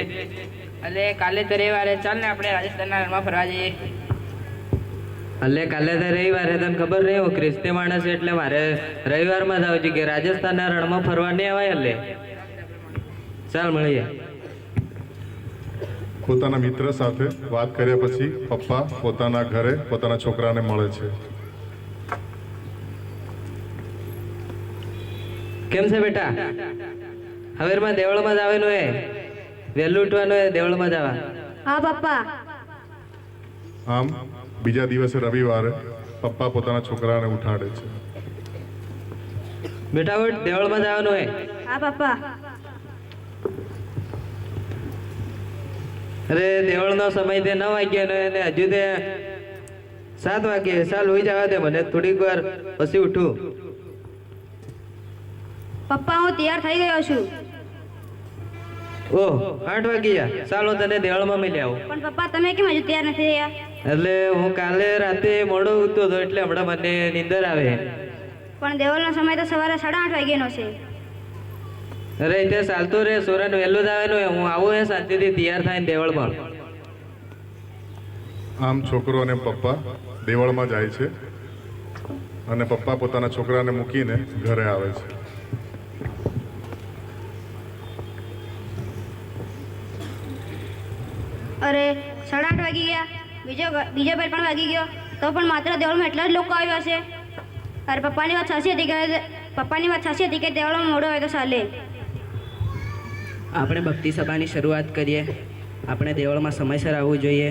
એટલે કાલે તો રવિવારે ચાલ ને આપણે રાજસ્થાનના રણમાં ફરવા જઈએ. અલે કાલે તો રવિવારે તને ખબર નહીં હું ખ્રિસ્તી માણસ છું એટલે મારે રવિવારમાં જ આવજો કે રાજસ્થાનના રણમાં ફરવા નહીં અવાય અલે. ચાલ મળીએ. પોતાના મિત્ર સાથે વાત કર્યા પછી પપ્પા પોતાના ઘરે પોતાના છોકરાને મળે છે. કેમ છે બેટા? હવેરમાં દેવળમાં જ આવેલું એ વહેલું ઉઠવાનું એ દેવળમાં જવા. હા પપ્પા. આમ બીજા દિવસે રવિવારે પપ્પા પોતાના છોકરાને ઉઠાડે છે. બેટા ઉઠ દેવળમાં જવાનું એ હા પપ્પા. અરે દેવળનો સમય તે નવ વાગ્યાનો અને હજુ તે સાત વાગે ચાલ હોઈ જવા દે મને થોડીક વાર પછી ઉઠું. પપ્પા હું તૈયાર થઈ ગયો છું. ઓહ આઠ વાગી ગયા ચાલો તને દેવળમાં મિલી આવું. પણ પપ્પા તમે કેમ હજુ તૈયાર નથી થયા એટલે હું કાલે રાતે મોડો ઉઠતો હતો એટલે હમણાં મને નીંદર આવે. પણ દેવલનો સમય તો સવારે સાડા આઠ વાગ્યાનો છે. અરે તે ચાલતો રે સોરન વહેલું જ આવેલું હોય. હું આવું એ શાંતિથી તૈયાર થઈને દેવળમાં. આમ છોકરો અને પપ્પા દેવળમાં જાય છે અને પપ્પા પોતાના છોકરાને મૂકીને ઘરે આવે છે. અરે સાડા આઠ વાગી ગયા. બીજો બીજો ભાઈ પણ વાગી ગયો. તો પણ માત્ર દેવળમાં એટલા જ લોકો આવ્યા છે. અરે પપ્પાની વાત સાચી હતી કે પપ્પાની વાત સાચી હતી કે દેવળમાં મોડો હોય તો ચાલે. આપણે ભક્તિ સભાની શરૂઆત કરીએ. આપણે દેવળમાં સમયસર આવવું જોઈએ.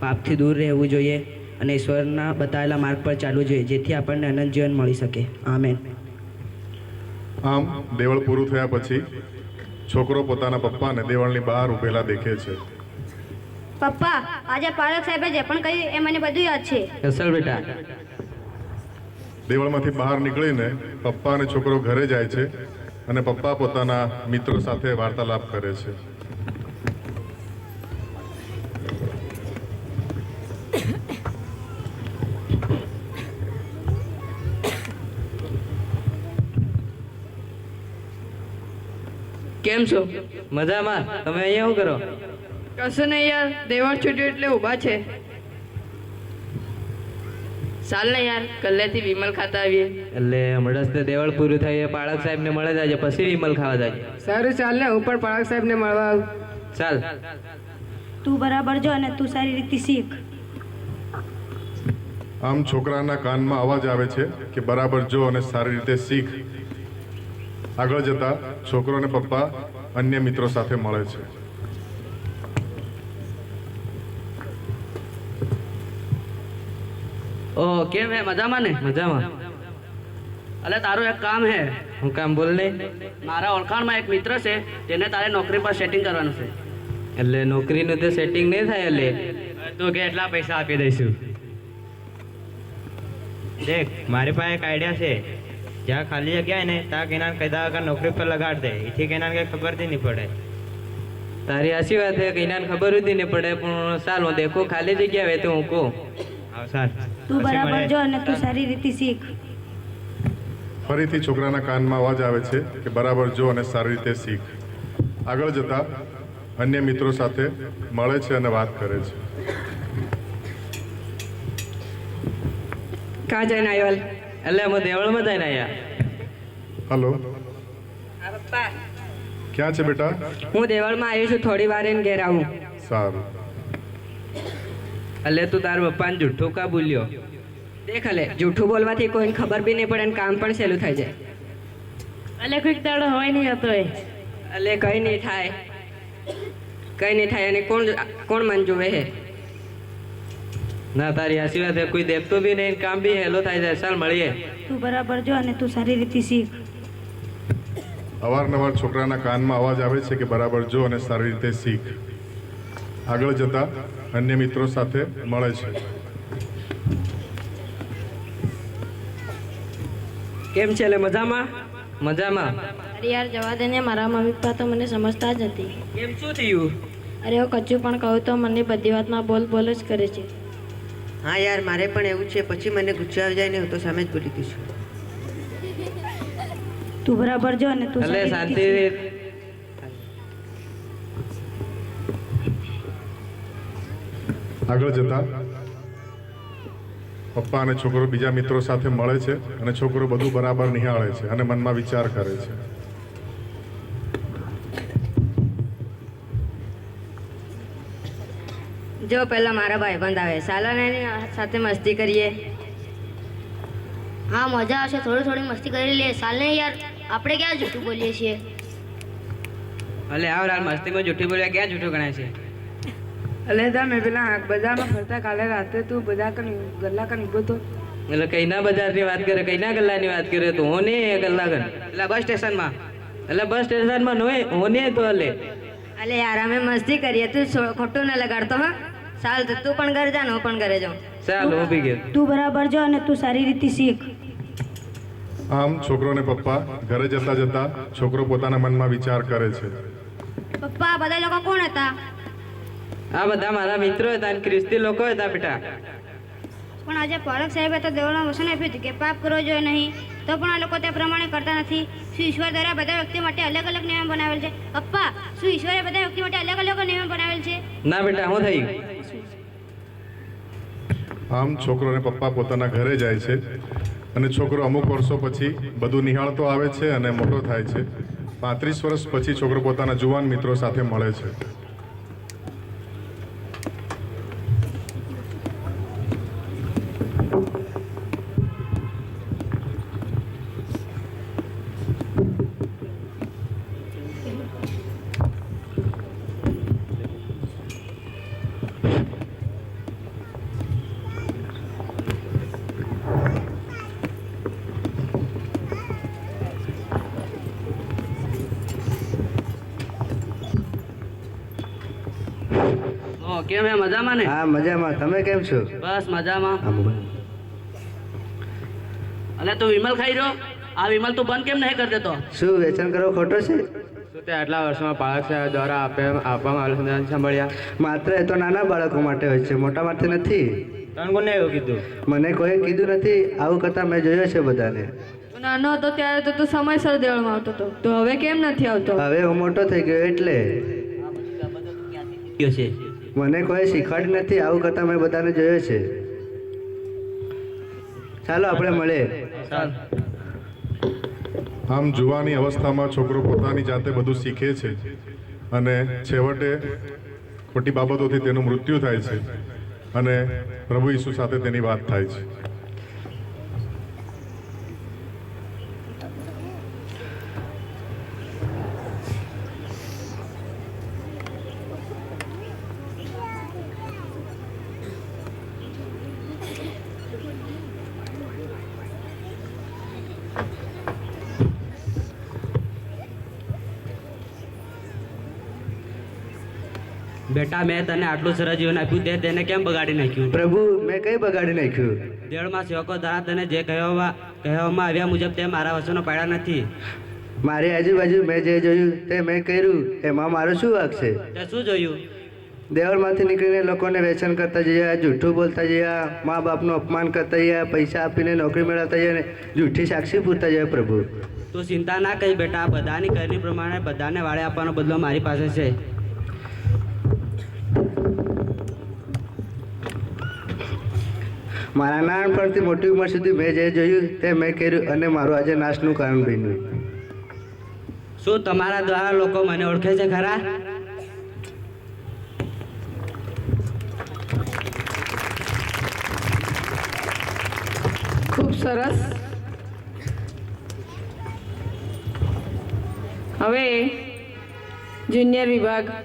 પાપથી દૂર રહેવું જોઈએ અને ઈશ્વરના બતાવેલા માર્ગ પર ચાલવું જોઈએ જેથી આપણને અનંત જીવન મળી શકે. આમેન. આમ દેવળ પૂરું થયા પછી છોકરો પોતાના પપ્પાને દેવળની બહાર ઊભેલા દેખે છે. પપ્પા આજે પાલક સાહેબે જે પણ કહ્યું એ મને બધું યાદ છે. અસલ બેટા. દેવળમાંથી બહાર નીકળીને પપ્પા અને છોકરો ઘરે જાય છે અને પપ્પા પોતાના મિત્રો સાથે વાર્તાલાપ કરે છે. કેમ છો? મજામાં? તમે અહીંયા શું કરો? કશું નહીં યાર દેવળ છૂટ્યું એટલે ઊભા છે. ચાલ ને યાર કલ્લેથી વિમલ ખાતા આવીએ. એટલે હમણાં જ દેવળ પૂરું થાય એ પાળક સાહેબને મળે જાય પછી વિમલ ખાવા જાય સારું ચાલ ને હું પણ પાળક સાહેબને મળવા આવું. ચાલ. તું બરાબર જો અને તું સારી રીતે શીખ. આમ છોકરાના કાનમાં અવાજ આવે છે કે બરાબર જો અને સારી રીતે શીખ. આગળ જતા છોકરો અને પપ્પા અન્ય મિત્રો સાથે મળે છે. કેમ હે મજામાં ને? મજામાં. અલે તારું એક કામ હે. હું કામ બોલ નહીં મારા ઓળખાણમાં એક મિત્ર છે તેને તારે નોકરી પર સેટિંગ કરવાનું છે. એટલે નોકરીનું તો સેટિંગ નહીં થાય એટલે. તો કે એટલા પૈસા આપી દઈશું. દેખ મારી પાસે એક આઈડિયા છે. જ્યાં ખાલી જગ્યા ને ત્યાં કેના કદા વગર નોકરી પર લગાડ દે. એથી કેના કઈ ખબર જ નહીં પડે. તારી આશી વાત છે કઈના ખબર જ નહીં પડે પણ ચાલ હું દેખું ખાલી જગ્યા હોય તો હું કહું. તું બરાબર જો અને તું સારી રીતે શીખ. ફરીથી છોકરાના કાનમાં અવાજ આવે છે કે બરાબર જો અને સારી રીતે શીખ. આગળ જતા અન્ય મિત્રો સાથે મળે છે અને વાત કરે છે. ક્યાં જઈને આવ્યો એટલે અમે દેવળમાં જઈને આવ્યા હલો. ક્યાં છે બેટા? હું દેવળમાં આવ્યો છું થોડી વાર એને ઘેર આવું. સારું. એટલે તું તારા પપ્પાને જુઠ્ઠું કા બોલ્યો? દેખ અલે જૂઠું બોલવાથી કોઈને ખબર બી નહીં પડે અને કામ પણ સહેલું થઈ જાય. અલે કોઈક દાડો હોય નહીં હતો એ. અલે કઈ નહીં થાય. કઈ નહીં થાય અને કોણ કોણ મન જોવે હે? ના તારી વાત કોઈ દેખતો બી નહીં કામ બી હેલો થાય જાય. ચાલ મળીએ. તું બરાબર જો અને તું સારી રીતે શીખ. અવારનવાર છોકરાના કાનમાં અવાજ આવે છે કે બરાબર જો અને સારી રીતે શીખ. આગળ જતા અન્ય મિત્રો સાથે મળે છે. કેમ છે એટલે મજામાં? મજામાં. અરે યાર જવા દે ને. મારા મમ્મી પપ્પા તો મને સમજતા જ નથી. કેમ શું થયું? અરે હું કચ્છું પણ કહું તો મને બધી વાતમાં બોલ બોલ જ કરે છે. હા યાર મારે પણ એવું છે. પછી મને ગુસ્સે આવી જાય ને હું તો સામે જ બોલી દઈશું. તું બરાબર જો ને તું શાંતિ આગળ જતા પપ્પા અને છોકરો બીજા મિત્રો સાથે મળે છે અને છોકરો બધું બરાબર નિહાળે છે અને મનમાં વિચાર કરે છે. જો પહેલા મારા ભાઈબંધ આવે ચાલો એની સાથે મસ્તી કરીએ. હા મજા આવશે થોડી થોડી મસ્તી કરી લઈએ સાલને યાર આપણે ક્યાં જૂઠું બોલીએ છીએ? ભલે આવ રાલ મસ્તીમાં જૂઠું બોલ્યા ક્યાં જૂઠું ગણાય છે? અલે મેં પેલા બજારમાં ફરતા કાલે રાતે તું બધા કન ગલ્લા કન ઊભો તો એટલે કઈના બજારની વાત કરે કઈના ગલ્લાની વાત કરે તું હોને ગલ્લા કન? એટલે બસ સ્ટેશનમાં. એટલે બસ સ્ટેશનમાં નોય હોને તો અલે. અલે યાર અમે મસ્તી કરીએ તું ખોટું ના લગાડતો હા. ચાલ તો તું પણ ઘરે જા હું પણ ઘરે જાઉં. ચાલ ઊભી ગયો તું બરાબર જો અને તું સારી રીતે શીખ. આમ છોકરો અને પપ્પા ઘરે જતા જતા છોકરો પોતાના મનમાં વિચાર કરે છે. પપ્પા બધા લોકો કોણ હતા? આ બધા મારા મિત્રો હતા અને ખ્રિસ્તી લોકો હતા બેટા. પણ આજે પાલક સાહેબે તો દેવળમાં વસન આપ્યું હતું કે પાપ કરવો જોઈએ નહીં. તો પણ આ લોકો તે પ્રમાણે કરતા નથી. શું ઈશ્વર દ્વારા બધા વ્યક્તિ માટે અલગ અલગ નિયમ બનાવેલ છે? પપ્પા શું ઈશ્વરે બધા વ્યક્તિ માટે અલગ અલગ નિયમ બનાવેલ છે? ના બેટા હું થઈ ગયું. આમ છોકરો અને પપ્પા પોતાના ઘરે જાય છે અને છોકરો અમુક વર્ષો પછી બધું નિહાળતો આવે છે અને મોટો થાય છે. પાંત્રીસ વર્ષ પછી છોકરો પોતાના જુવાન મિત્રો સાથે મળે છે. કેમ હે? મજામાં ને? હા મજામાં. તમે કેમ છો? બસ મજામાં. અલે તું વિમલ ખાઈ રહ્યો? આ વિમલ તું બંધ કેમ નહીં કરી દેતો શું વેચાણ કરવો ખોટો છે? શું તે આટલા વર્ષોમાં પાળક સાહેબ દ્વારા આપે આપવામાં આવેલું સાંભળ્યા? માત્ર એ તો નાના બાળકો માટે હોય છે મોટા માટે નથી. તને કોને એવું કીધું? મને કોઈ કીધું નથી. આવું કરતા મેં જોયો છે બધાને. તું નાનો હતો ત્યારે તો તું સમયસર દેવળમાં આવતો હતો. તો હવે કેમ નથી આવતો? હવે હું મોટો થઈ ગયો એટલે. છે? મને કોઈ શીખવાડી નથી, આવું કરતા મેં બધાને જોયો છે. ચાલો, આપણે મળીએ. આમ જુવાની અવસ્થામાં છોકરો પોતાની જાતે બધું શીખે છે અને છેવટે ખોટી બાબતોથી તેનું મૃત્યુ થાય છે અને પ્રભુ ઈસુ સાથે તેની વાત થાય છે. બેટા મેં તને આટલું સરસ જીવન આપ્યું તે તેને કેમ બગાડી નાખ્યું? પ્રભુ મેં કઈ બગાડી નાખ્યું? દેવળમાં સેવકો દ્વારા તને જે કહેવામાં કહેવામાં આવ્યા મુજબ તે મારા વચનો પાડ્યા નથી. મારી આજુબાજુ મેં જે જોયું તે મેં કર્યું. એમાં મારો શું વાંક છે? તે શું જોયું? દેવળમાંથી નીકળીને લોકોને વેચન કરતા જઈએ જૂઠું બોલતા જઈએ મા બાપનું અપમાન કરતા જઈએ પૈસા આપીને નોકરી મેળવતા જઈએ અને જૂઠી સાક્ષી પૂરતા જઈએ પ્રભુ. તું ચિંતા ના કરી બેટા બધાની કરની પ્રમાણે બધાને વાળે આપવાનો બદલો મારી પાસે છે. મારા નાનપણથી મોટી ઉંમર સુધી મેં જે જોયું તે મેં કર્યું અને મારું આજે નાશનું કારણ બન્યું. શું તમારા દ્વારા લોકો મને ઓળખે છે ખરા? ખૂબ સરસ. હવે જુનિયર વિભાગ